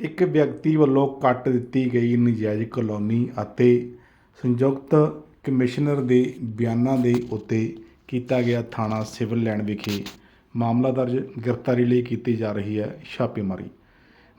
ਇੱਕ ਵਿਅਕਤੀ ਵੱਲੋਂ ਕੱਟ ਦਿੱਤੀ ਗਈ ਨਜਾਇਜ਼ ਕਲੋਨੀ ਅਤੇ ਸੰਯੁਕਤ ਕਮਿਸ਼ਨਰ ਦੇ ਬਿਆਨਾਂ ਦੇ ਉੱਤੇ ਕੀਤਾ ਗਿਆ ਥਾਣਾ ਸਿਵਲ ਲਾਈਨ ਵਿਖੇ ਮਾਮਲਾ ਦਰਜ ਗ੍ਰਿਫਤਾਰੀ ਲਈ ਕੀਤੀ ਜਾ ਰਹੀ ਹੈ ਛਾਪੇਮਾਰੀ।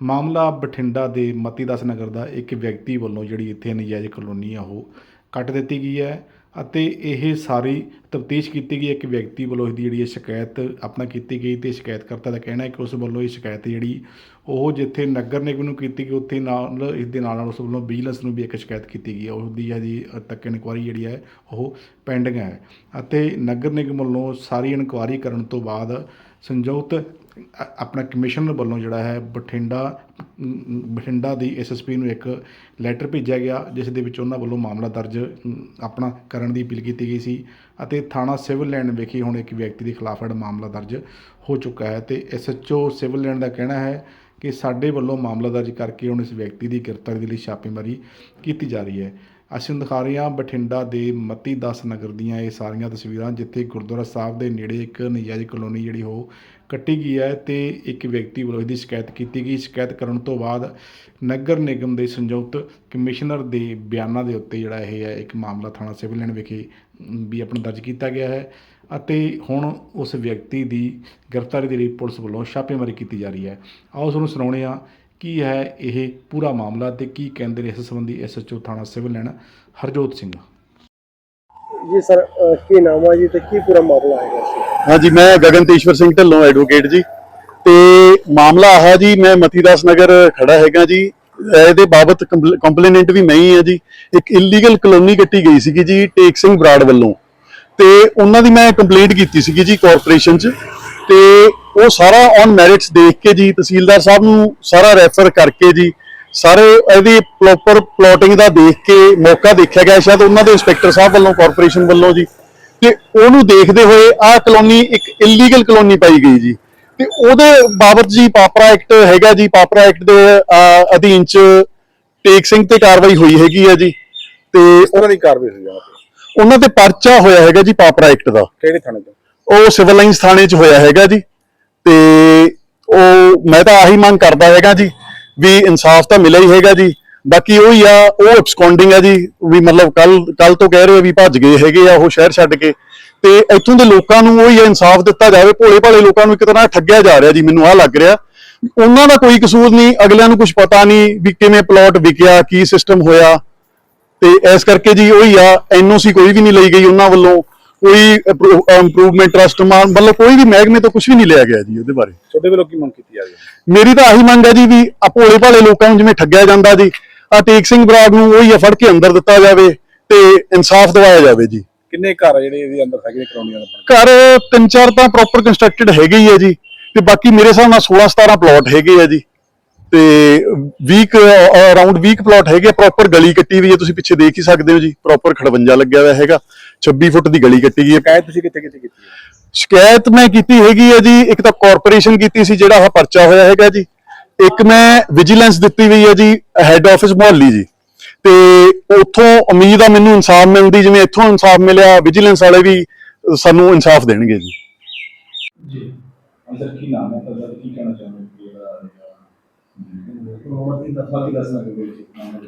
ਮਾਮਲਾ ਬਠਿੰਡਾ ਦੇ ਮਤੀ ਦਾਸ ਨਗਰ ਦਾ ਇੱਕ ਵਿਅਕਤੀ ਵੱਲੋਂ ਜਿਹੜੀ ਇੱਥੇ ਨਜਾਇਜ਼ ਕਲੋਨੀ ਆ ਉਹ ਕੱਟ ਦਿੱਤੀ ਗਈ ਹੈ ਅਤੇ ਇਹ ਸਾਰੀ ਤਫਤੀਸ਼ ਕੀਤੀ ਗਈ ਇੱਕ ਵਿਅਕਤੀ ਵੱਲੋਂ ਇਹਦੀ ਜਿਹੜੀ ਹੈ ਸ਼ਿਕਾਇਤ ਆਪਣਾ ਕੀਤੀ ਗਈ ਤੇ ਸ਼ਿਕਾਇਤਕਰਤਾ ਦਾ ਕਹਿਣਾ ਹੈ ਕਿ ਉਸ ਵੱਲੋਂ ਇਹ ਸ਼ਿਕਾਇਤ ਜਿਹੜੀ ਉਹ ਜਿੱਥੇ ਨਗਰ ਨਿਗਮ ਨੂੰ ਕੀਤੀ ਗਈ, ਉੱਥੇ ਨਾਲ ਇਸ ਦੇ ਨਾਲ ਨਾਲ ਉਸ ਵੱਲੋਂ ਵਿਜੀਲੈਂਸ ਨੂੰ ਵੀ ਇੱਕ ਸ਼ਿਕਾਇਤ ਕੀਤੀ ਗਈ ਹੈ। ਉਸ ਦੀ ਹਜੇ ਤੱਕ ਇਨਕੁਆਰੀ ਜਿਹੜੀ ਹੈ ਉਹ ਪੈਂਡਿੰਗ ਹੈ ਅਤੇ ਨਗਰ ਨਿਗਮ ਵੱਲੋਂ ਸਾਰੀ ਇਨਕੁਆਰੀ ਕਰਨ ਤੋਂ ਬਾਅਦ ਸੰਯੁਕਤ ਆਪਣਾ ਕਮਿਸ਼ਨਰ ਵੱਲੋਂ ਜਿਹੜਾ ਹੈ ਬਠਿੰਡਾ ਬਠਿੰਡਾ ਦੀ ਐਸਐਸਪੀ ਨੂੰ ਇੱਕ ਲੈਟਰ ਭੇਜਿਆ ਗਿਆ, ਜਿਸ ਦੇ ਵਿੱਚ ਉਹਨਾਂ ਵੱਲੋਂ ਮਾਮਲਾ ਦਰਜ ਆਪਣਾ ਕਰਨ ਦੀ ਅਪੀਲ ਕੀਤੀ ਗਈ ਸੀ ਅਤੇ ਥਾਣਾ ਸਿਵਲ ਲਾਈਨ ਵਿਖੇ ਹੁਣ ਇੱਕ ਵਿਅਕਤੀ ਦੇ ਖਿਲਾਫ ਜਿਹੜਾ ਮਾਮਲਾ ਦਰਜ ਹੋ ਚੁੱਕਾ ਹੈ ਤੇ ਐਸਐਚਓ ਸਿਵਲ ਲਾਈਨ ਦਾ ਕਹਿਣਾ ਹੈ ਕਿ ਸਾਡੇ ਵੱਲੋਂ ਮਾਮਲਾ ਦਰਜ ਕਰਕੇ ਹੁਣ ਇਸ ਵਿਅਕਤੀ ਦੀ ਗ੍ਰਿਫਤਾਰੀ ਦੇ ਲਈ ਛਾਪੇਮਾਰੀ ਕੀਤੀ ਜਾ ਰਹੀ ਹੈ। ਅਸੀਂ ਦਿਖਾ ਰਹੇ ਹਾਂ ਬਠਿੰਡਾ ਦੇ ਮਤੀ ਦਾਸ ਨਗਰ ਦੀਆਂ ਇਹ ਸਾਰੀਆਂ ਤਸਵੀਰਾਂ, ਜਿੱਥੇ ਗੁਰਦੁਆਰਾ ਸਾਹਿਬ ਦੇ ਨੇੜੇ ਇੱਕ ਨਜਾਇਜ਼ ਕਲੋਨੀ ਜਿਹੜੀ ਉਹ ਕੱਟੀ ਗਈ ਹੈ ਤੇ ਇੱਕ ਵਿਅਕਤੀ ਵੱਲੋਂ ਇਹਦੀ ਸ਼ਿਕਾਇਤ ਕੀਤੀ ਗਈ। ਸ਼ਿਕਾਇਤ ਕਰਨ ਤੋਂ ਬਾਅਦ ਨਗਰ ਨਿਗਮ ਦੇ ਸੰਯੁਕਤ ਕਮਿਸ਼ਨਰ ਦੇ ਬਿਆਨਾਂ ਦੇ ਉੱਤੇ ਜਿਹੜਾ ਇਹ ਹੈ, ਇੱਕ ਮਾਮਲਾ ਥਾਣਾ ਸਿਵਲ ਲਾਈਨ ਵਿਖੇ ਵੀ ਆਪਣਾ ਦਰਜ ਕੀਤਾ ਗਿਆ ਹੈ ਅਤੇ ਹੁਣ ਉਸ ਵਿਅਕਤੀ ਦੀ ਗ੍ਰਿਫਤਾਰੀ ਦੇ ਲਈ ਪੁਲਿਸ ਵੱਲੋਂ ਛਾਪੇਮਾਰੀ ਕੀਤੀ ਜਾ ਰਹੀ ਹੈ। ਆਓ ਤੁਹਾਨੂੰ ਸੁਣਾਉਂਦੇ ਹਾਂ ਕੀ ਹੈ ਇਹ ਪੂਰਾ ਮਾਮਲਾ ਤੇ ਕੀ ਕਹਿੰਦੇ ਨੇ ਇਸ ਸੰਬੰਧੀ ਐਸਐਚਓ ਥਾਣਾ ਸਿਵਲ ਲਾਈਨ ਹਰਜੋਤ ਸਿੰਘ? ਜੀ ਸਰ ਕੀ ਨਾਮ ਹੈ ਜੀ ਤੇ ਕੀ ਪੂਰਾ ਮਾਮਲਾ ਹੈਗਾ ਸੀ ਹਾਂਜੀ ਮੈਂ ਗਗਨਤੇਸ਼ਵਰ ਸਿੰਘ ਢਿੱਲੋਂ ਐਡਵੋਕੇਟ ਜੀ। ਤੇ ਮਾਮਲਾ ਆਹ ਜੀ ਮੈਂ ਮਤੀਦਾਸ ਨਗਰ ਖੜਾ ਹੈਗਾ ਜੀ। ਇਹਦੇ ਬਾਬਤ ਕੰਪਲੇਨੈਂਟ ਵੀ ਮੈਂ ਹੀ ਆ ਜੀ। ਇੱਕ ਇਲੀਗਲ ਕਲੋਨੀ ਕੱਟੀ ਗਈ ਸੀਗੀ ਜੀ ਟੇਕ ਸਿੰਘ ਬਰਾੜ ਵੱਲੋਂ। ਤੇ ਉਹਨਾਂ ਦੀ ਮੈਂ ਕੰਪਲੇਂਟ ਕੀਤੀ ਸੀਗੀ ਜੀ ਕਾਰਪੋਰੇਸ਼ਨ 'ਚ। ਤੇ ਉਹ ਸਾਰਾ ਔਨ ਮੈਰਿਟਸ ਦੇਖ ਕੇ ਜੀ, ਤਹਿਸੀਲਦਾਰ ਸਾਹਿਬ ਨੂੰ ਸਾਰਾ ਰੈਫਰ ਕਰਕੇ ਜੀ, ਸਾਰੇ ਇਹਦੀ ਪ੍ਰੋਪਰ ਪਲੋਟਿੰਗ ਦਾ ਦੇਖ ਕੇ ਮੌਕਾ ਦੇਖਿਆ ਗਿਆ ਸ਼ਾਇਦ ਉਹਨਾਂ ਦੇ ਇੰਸਪੈਕਟਰ ਸਾਹਿਬ ਵੱਲੋਂ ਕਾਰਪੋਰੇਸ਼ਨ ਵੱਲੋਂ ਜੀ। ਤੇ ਉਹਨੂੰ ਦੇਖਦੇ ਹੋਏ ਆਹ ਕਲੋਨੀ ਇੱਕ ਇਲੀਗਲ ਕਲੋਨੀ ਪਾਈ ਗਈ ਜੀ। ਤੇ ਉਹਦੇ ਬਾਬਤ ਜੀ ਪਾਪਰਾ ਐਕਟ ਹੈਗਾ ਜੀ, ਪਾਪਰਾ ਐਕਟ ਦੇ ਅਧੀਨ ਚ ਟੇਕ ਸਿੰਘ ਤੇ ਕਾਰਵਾਈ ਹੋਈ ਹੈਗੀ ਹੈ ਜੀ। ਤੇ ਉਹਨਾਂ ਦੀ ਕਾਰਵਾਈ ਹੋਈ ਜਾਣਾ ਉਹਨਾਂ ਤੇ ਪਰਚਾ ਹੋਇਆ ਹੈਗਾ ਜੀ ਪਾਪਰਾ ਐਕਟ ਦਾ। ਕਿਹੜੇ ਥਾਣੇ ਤੋਂ? ਉਹ ਸਿਵਲ ਲਾਈਨਸ ਥਾਣੇ 'ਚ ਹੋਇਆ ਹੈਗਾ ਜੀ। ਤੇ ਉਹ ਮੈਂ ਤਾਂ ਆਹੀ ਮੰਗ ਕਰਦਾ ਹੈਗਾ ਜੀ ਵੀ ਇਨਸਾਫ ਤਾਂ ਮਿਲਿਆ ਹੀ ਹੈਗਾ ਜੀ। ਬਾਕੀ ਉਹੀ ਆ ਉਹ ਐਬਸਕੌਂਡਿੰਗ ਆ ਜੀ ਵੀ ਮਤਲਬ ਕੱਲ ਕੱਲ ਤੋਂ ਕਹਿ ਰਹੇ ਹੋ ਵੀ ਭੱਜ ਗਏ ਹੈਗੇ ਆ ਉਹ ਸ਼ਹਿਰ ਛੱਡ ਕੇ। ਤੇ ਇੱਥੋਂ ਦੇ ਲੋਕਾਂ ਨੂੰ ਉਹੀ ਆ ਇਨਸਾਫ ਦਿੱਤਾ ਜਾਵੇ ਭੋਲੇ ਭਾਲੇ ਲੋਕਾਂ ਨੂੰ ਇੱਕ ਤਰ੍ਹਾਂ ਠੱਗਿਆ ਜਾ ਰਿਹਾ ਜੀ ਮੈਨੂੰ ਆਹ ਲੱਗ ਰਿਹਾ। ਉਹਨਾਂ ਦਾ ਕੋਈ ਕਸੂਰ ਨਹੀਂ ਅਗਲਿਆਂ ਨੂੰ ਕੁਝ ਪਤਾ ਨਹੀਂ ਵੀ ਕਿਵੇਂ ਪਲਾਟ ਵਿਕਿਆ ਕੀ ਸਿਸਟਮ ਹੋਇਆ। ਤੇ ਇਸ ਕਰਕੇ ਜੀ ਉਹੀ ਆ ਐਨਓਸੀ ਕੋਈ ਵੀ ਨਹੀਂ ਲਈ ਗਈ ਉਹਨਾਂ ਵੱਲੋਂ। ਕੋਈ ਇੰਪਰੂਵਮੈਂਟ ਟਰਸਟ ਮਤਲਬ ਕੋਈ ਵੀ ਮਹਿਕਮੇ ਤੋਂ ਕੁਝ ਵੀ ਨਹੀਂ ਲਿਆ ਗਿਆ ਜੀ ਉਹਦੇ ਬਾਰੇ। ਤੁਹਾਡੇ ਵੱਲੋਂ ਕੀ ਮੰਗ ਕੀਤੀ ਜਾ ਰਹੀ ਹੈ? ਮੇਰੀ ਤਾਂ ਆਹੀ ਮੰਗ ਹੈ ਜੀ ਵੀ ਆ ਭੋਲੇ ਭਾਲੇ ਲੋਕਾਂ ਨੂੰ ਜਿਵੇਂ ਠੱਗਿਆ ਜਾਂਦਾ ਜੀ ਆ ਟੇਕ ਸਿੰਘ ਬਰਾੜ ਨੂੰ ਉਹੀ ਆ ਫੜ ਕੇ ਅੰਦਰ ਦਿੱਤਾ ਜਾਵੇ ਤੇ ਇਨਸਾਫ ਦਿਵਾਇਆ ਜਾਵੇ ਜੀ। ਕਿੰਨੇ ਘਰ ਆ ਜਿਹੜੇ ਇਹਦੇ ਅੰਦਰ ਹੈਗੇ ਦਾ ਘਰ ਤਿੰਨ ਚਾਰ ਤਾਂ ਪ੍ਰੋਪਰ ਕੰਸਟਰਕਟਡ ਹੈਗੇ ਹੀ ਹੈ ਜੀ ਤੇ ਬਾਕੀ ਮੇਰੇ ਹਿਸਾਬ ਨਾਲ 16 17 ਪਲਾਟ ਹੈਗੇ ਆ ਜੀ। ਤੇ 20 ਅਰਾਊਂਡ 20 ਪਲਾਟ ਹੈਗੇ ਪ੍ਰੋਪਰ ਗਲੀ ਕੱਟੀ ਹੋਈ ਹੈ ਤੁਸੀਂ ਪਿੱਛੇ ਦੇਖ ਹੀ ਸਕਦੇ ਹੋ ਜੀ ਪ੍ਰੋਪਰ ਖੜਵੰਜਾ ਲੱਗਿਆ ਹੋਇਆ ਹੈਗਾ 26 ਫੁੱਟ ਦੀ ਗਲੀ ਕੱਟੀ ਗਈ ਹੈ। ਸ਼ਿਕਾਇਤ ਤੁਸੀਂ ਕਿੱਥੇ ਕਿੱਥੇ ਕੀਤੀ ਹੈ? ਸ਼ਿਕਾਇਤ ਮੈਂ ਕੀਤੀ ਹੈਗੀ ਹੈ ਜੀ ਇੱਕ ਤਾਂ ਕਾਰਪੋਰੇਸ਼ਨ ਕੀਤੀ ਸੀ ਜਿਹੜਾ ਆਹ ਪਰਚਾ ਹੋਇਆ ਹੈਗਾ ਜੀ ਇੱਕ ਮੈਂ ਵਿਜੀਲੈਂਸ ਦਿੱਤੀ ਹੋਈ ਹੈ ਜੀ ਹੈੱਡ ਆਫਿਸ ਮੁਹੱਲੀ ਜੀ ਤੇ ਉੱਥੋਂ ਉਮੀਦ ਆ ਮੈਨੂੰ ਇਨਸਾਫ ਮਿਲਦੀ ਜਿਵੇਂ ਇੱਥੋਂ ਇਨਸਾਫ ਮਿਲਿਆ ਵਿਜੀਲੈਂਸ ਵਾਲੇ ਵੀ ਸਾਨੂੰ ਇਨਸਾਫ ਦੇਣਗੇ ਜੀ। ਜੀ ਅੰਦਰ ਕੀ ਨਾਮ ਹੈ? ਤੁਹਾਡਾ ਕੀ ਕਹਿਣਾ ਚਾਹੁੰਦੇ ਹੋ ਜਿਹੜਾ ਮਤੀ ਦੱਸਣਾ ਕਿ ਕੋਈ ਨਾਮ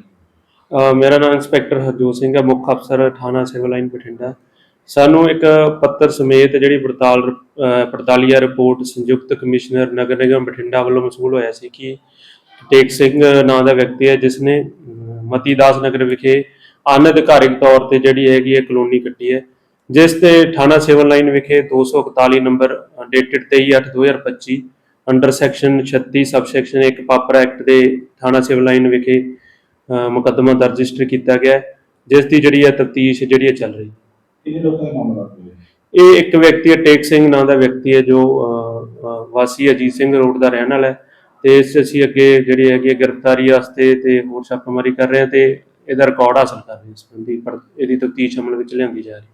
ਅ, ਮੇਰਾ ਨਾਮ ਇੰਸਪੈਕਟਰ ਹਰਜੋਤ ਸਿੰਘ ਹੈ ਮੁੱਖ ਅਫਸਰ ਥਾਣਾ ਸਿਵਲ ਲਾਈਨ ਬਠਿੰਡਾ। ਸਾਨੂੰ ਇੱਕ ਪੱਤਰ ਸਮੇਤ ਜਿਹੜੀ ਪੜਤਾਲ ਅ, ਪੜਤਾਲੀਆ ਰਿਪੋਰਟ ਸੰਯੁਕਤ ਕਮਿਸ਼ਨਰ ਨਗਰ ਨਿਗਮ ਬਠਿੰਡਾ ਵੱਲੋਂ ਮਸੂਲ ਹੋਇਆ ਸੀ ਕਿ ਟੇਕ ਸਿੰਘ ਨਾਂ ਦਾ ਵਿਅਕਤੀ ਹੈ ਜਿਸ ਨੇ ਅਮ, ਮਤੀ ਦਾਸ ਨਗਰ ਵਿਖੇ ਅਨਅਧਿਕਾਰਿਕ ਤੌਰ ਤੇ ਜਿਹੜੀ ਹੈਗੀ ਹੈ ਕਲੋਨੀ ਕੱਟੀ ਹੈ ਜਿਸ ਤੇ ਥਾਣਾ ਸਿਵਲ ਲਾਈਨ ਵਿਖੇ 241 number dated 23/8/2025 under section 36 sub section 1 ਪਾਪਰ ਐਕਟ ਦੇ ਥਾਣਾ ਸਿਵਲ ਲਾਈਨ ਵਿਖੇ ਮੁਕੱਦਮਾ ਦਰਜ ਰਜਿਸਟਰ ਕੀਤਾ ਗਿਆ ਜਿਸ ਦੀ ਜਿਹੜੀ ਹੈ ਤਫਤੀਸ਼ ਜਿਹੜੀ ਹੈ ਚੱਲ ਰਹੀ ਲੋਕਾਂ ਦਾ ਮਾਮਲਾ ਇਹ ਇੱਕ ਵਿਅਕਤੀ ਹੈ ਟੇਕ ਸਿੰਘ ਨਾਂ ਦਾ ਵਿਅਕਤੀ ਹੈ ਜੋ ਵਾਸੀ ਅਜੀਤ ਸਿੰਘ ਰੋਡ ਦਾ ਰਹਿਣ ਵਾਲਾ ਹੈ ਤੇ ਇਸ ਅਸੀਂ ਅੱਗੇ ਜਿਹੜੀ ਹੈਗੀ ਗ੍ਰਿਫਤਾਰੀ ਵਾਸਤੇ ਤੇ ਹੋਰ ਛਾਪੇਮਾਰੀ ਕਰ ਰਹੇ ਹਾਂ ਤੇ ਇਹਦਾ ਰਿਕਾਰਡ ਹਾਸਲ ਕਰ ਰਹੇ ਹਾਂ ਇਸ ਸੰਬੰਧੀ ਪਰ ਇਹਦੀ ਤਫਤੀਸ਼ ਅਮਲ ਵਿੱਚ ਲਿਆਂਦੀ ਜਾ ਰਹੀ ਹੈ।